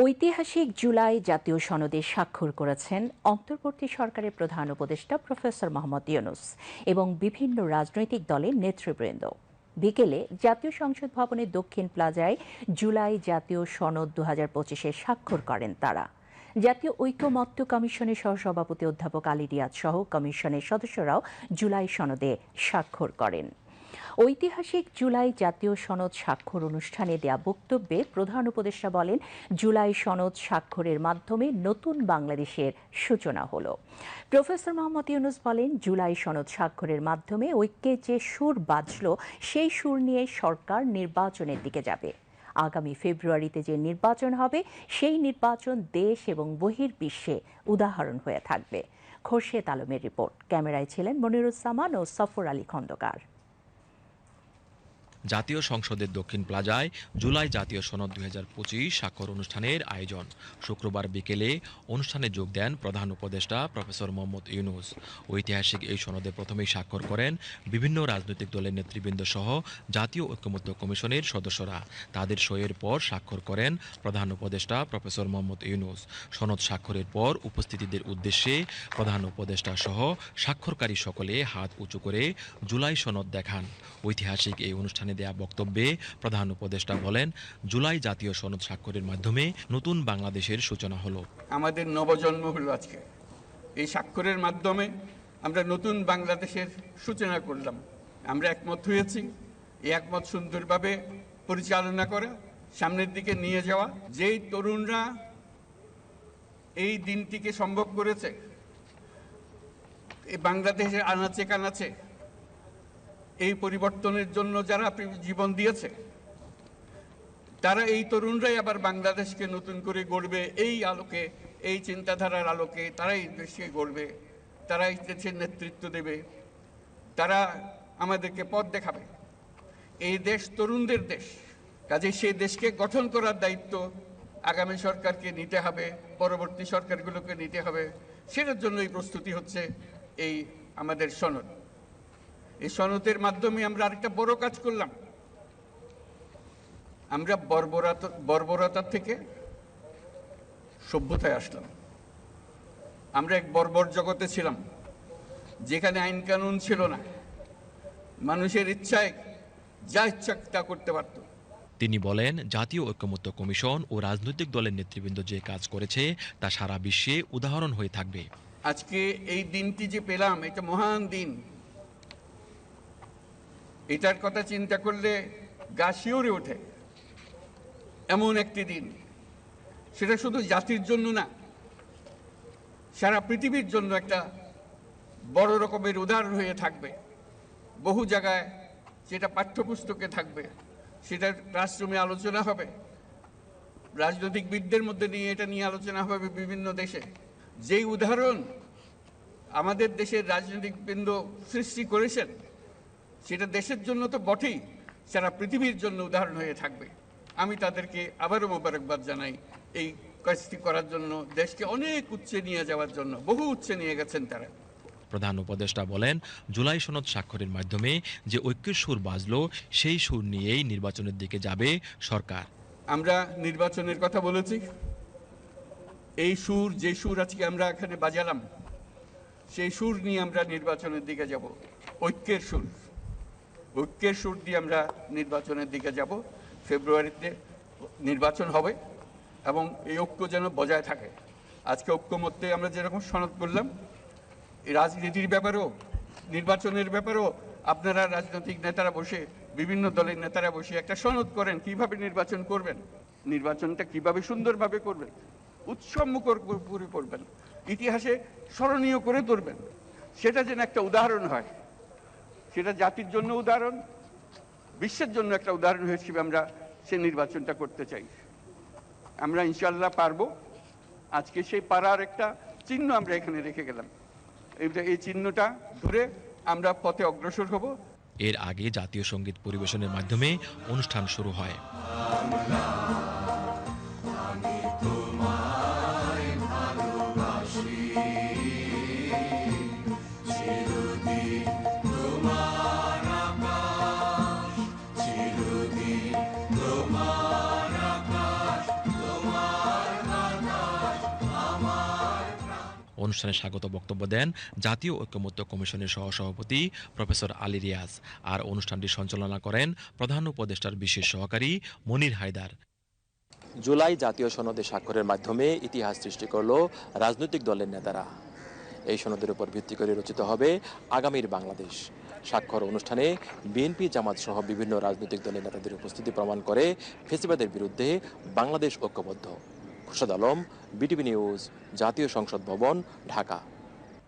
ঐতিহাসিক জুলাই জাতীয় সনদে স্বাক্ষর করেছেন অন্তর্বর্তী সরকারের প্রধান উপদেষ্টা প্রফেসর মোহাম্মদ ইউনুস এবং বিভিন্ন রাজনৈতিক দলের নেতৃবৃন্দ। বিকেলে জাতীয় সংসদ ভবনের দক্ষিণ প্লাজায় জুলাই জাতীয় সনদ দু হাজার পঁচিশে স্বাক্ষর করেন তারা। জাতীয় ঐক্যমত্য কমিশনের সহসভাপতি অধ্যাপক আলী রিয়াদ সহ কমিশনের সদস্যরাও জুলাই সনদে স্বাক্ষর করেন। ঐতিহাসিক জুলাই জাতীয় সনদ স্বাক্ষর অনুষ্ঠানে দেয়া বক্তব্যে প্রধান উপদেষ্টা বলেন, জুলাই সনদ স্বাক্ষরের মাধ্যমে নতুন বাংলাদেশের সূচনা হল। প্রফেসর মোহাম্মদ ইউনুস বলেন, জুলাই সনদ স্বাক্ষরের মাধ্যমে ঐক্যে যে সুর বাজল, সেই সুর নিয়ে সরকার নির্বাচনের দিকে যাবে। আগামী ফেব্রুয়ারিতে যে নির্বাচন হবে, সেই নির্বাচন দেশ এবং বহির্বিশ্বে উদাহরণ হয়ে থাকবে। খোরশেদ আলমের রিপোর্ট। ক্যামেরায় ছিলেন মনিরুজ্জামান ও সফর আলী খন্দকার। জাতীয় সংসদের দক্ষিণ প্লাজায় জুলাই জাতীয় সনদ দুই হাজার পঁচিশ স্বাক্ষর অনুষ্ঠানের আয়োজন। শুক্রবার বিকেলে অনুষ্ঠানে যোগ দেন প্রধান উপদেষ্টা প্রফেসর মোহাম্মদ ইউনুস। ঐতিহাসিক এই সনদে প্রথমেই স্বাক্ষর করেন বিভিন্ন রাজনৈতিক দলের নেতৃবৃন্দ সহ জাতীয় ঐক্যমত্য কমিশনের সদস্যরা। তাদের সইয়ের পর স্বাক্ষর করেন প্রধান উপদেষ্টা প্রফেসর মোহাম্মদ ইউনুস। সনদ স্বাক্ষরের পর উপস্থিতিদের উদ্দেশ্যে প্রধান উপদেষ্টা সহ স্বাক্ষরকারী সকলে হাত উঁচু করে জুলাই সনদ দেখান। ঐতিহাসিক এই অনুষ্ঠানে দেয়া বক্তব্যে প্রধান উপদেষ্টা বলেন, জুলাই জাতীয় সনদ স্বাক্ষরের মাধ্যমে নতুন বাংলাদেশের সূচনা হলো। আমাদের নবজন্ম হলো আজকে। এই স্বাক্ষরের মাধ্যমে আমরা নতুন বাংলাদেশের সূচনা করলাম। আমরা একমত হয়েছি, এই একমত সুন্দরভাবে পরিচালনা করা, সামনের দিকে নিয়ে যাওয়া। যেই তরুণরা এই দিনটিকে সম্ভব করেছে বাংলাদেশের আনাচে কানাচে এই পরিবর্তনের জন্য যারা জীবন দিয়েছে, তারা এই তরুণরাই আবার বাংলাদেশকে নতুন করে গড়বে। এই আলোকে, এই চিন্তাধারার আলোকে তারাই দেশকে গড়বে, তারাই দেশের নেতৃত্ব দেবে, তারা আমাদেরকে পথ দেখাবে। এই দেশ তরুণদের দেশ, কাজে সেই দেশকে গঠন করার দায়িত্ব আগামী সরকারকে নিতে হবে, পরবর্তী সরকারগুলোকে নিতে হবে। সেটার জন্য এই প্রস্তুতি হচ্ছে এই আমাদের সনদ। এই সনদের মাধ্যমে আমরা আরেকটা বড় কাজ করলাম। আমরা বর্বরতা বর্বরতার থেকে সভ্যতায় আসলাম। আমরা এক বর্বর জগতে ছিলাম যেখানে আইন কানুন ছিল না। মানুষের ইচ্ছায় যা ইচ্ছা তা করতে পারত। তিনি বলেন জাতীয় ঐক্যমত্য কমিশন ও রাজনৈতিক দলের নেতৃবৃন্দ যে কাজ করেছে তা সারা বিশ্বে উদাহরণ হয়ে থাকবে। আজকে এই দিনটি যে পেলাম এটা মহান দিন। এটার কথা চিন্তা করলে গা শিওরে ওঠে। এমন একটি দিন। সেটা শুধু জাতির জন্য না, সারা পৃথিবীর জন্য একটা বড় রকমের উদাহরণ হয়ে থাকবে। বহু জায়গায় সেটা পাঠ্যপুস্তকে থাকবে সেটা ক্লাসরুমে আলোচনা হবে। রাজনৈতিকবিদদের মধ্যে নিয়ে এটা নিয়ে আলোচনা হবে বিভিন্ন দেশে। যেই উদাহরণ আমাদের দেশের রাজনৈতিক বৃন্দ সৃষ্টি করেছেন সেটা দেশের জন্য তো বটেই সারা পৃথিবীর জন্য উদাহরণ হয়ে থাকবে। আমি তাদেরকে আবারও মোবারকবাদ জানাই এই কাজটি করার জন্য দেশকে অনেক উচ্চে নিয়ে যাওয়ার জন্য বহু উচ্চে নিয়ে গেছেন তারা। প্রধান উপদেষ্টা বলেন জুলাই সনদ স্বাক্ষরের মাধ্যমে যে ঐক্যের সুর বাজলো সেই সুর নিয়েই নির্বাচনের দিকে যাবে সরকার। আমরা নির্বাচনের কথা বলেছি। এই সুর যে সুর আজকে আমরা এখানে বাজালাম সেই সুর নিয়ে আমরা নির্বাচনের দিকে যাব ঐক্যের সুর। ঐক্যের সুর দিয়ে আমরা নির্বাচনের দিকে যাব। ফেব্রুয়ারিতে নির্বাচন হবে এবং এই ঐক্য যেন বজায় থাকে। আজকে ঐক্য ঐক্যমত্যে আমরা যেরকম সনদ করলাম রাজনীতির ব্যাপারেও, নির্বাচনের ব্যাপারেও আপনারা রাজনৈতিক নেতারা বসে, বিভিন্ন দলের নেতারা বসে একটা সনদ করেন, কীভাবে নির্বাচন করবেন, নির্বাচনটা কীভাবে সুন্দরভাবে করবেন উৎসবমুখর করে করবেন ইতিহাসে স্মরণীয় করে তুলবেন। সেটা যেন একটা উদাহরণ হয়। সেটা জাতির জন্য উদাহরণ, বিশ্বের জন্য একটা উদাহরণ হিসেবে আমরা সে নির্বাচনটা করতে চাই। আমরা ইনশাল্লাহ পারব। আজকে সেই পাড়ার একটা চিহ্ন আমরা এখানে রেখে গেলাম। এই চিহ্নটা ধরে আমরা পথে অগ্রসর হব। এর আগে জাতীয় সংগীত পরিবেশনের মাধ্যমে অনুষ্ঠান শুরু হয়। অনুষ্ঠানে স্বাগত বক্তব্য দেন জাতীয় ঐক্যমত্য কমিশনের সহসভাপতি প্রফেসর আলী রিয়াজ। আর অনুষ্ঠানটি সঞ্চালনা করেন প্রধান উপদেষ্টার বিশেষ সহকারী মনির হায়দার। জুলাই জাতীয় সনদে স্বাক্ষরের মাধ্যমে ইতিহাস সৃষ্টি করল রাজনৈতিক দলের নেতারা। এই সনদের উপর ভিত্তি করে রচিত হবে আগামীর বাংলাদেশ। স্বাক্ষর অনুষ্ঠানে বিএনপি, জামাত সহ বিভিন্ন রাজনৈতিক দলের নেতাদের উপস্থিতি প্রমাণ করে ফেসিবাদের বিরুদ্ধে বাংলাদেশ ঐক্যবদ্ধ। খুরশাদ আলম বিটিভি নিউজ জাতীয় সংসদ ভবন ঢাকা।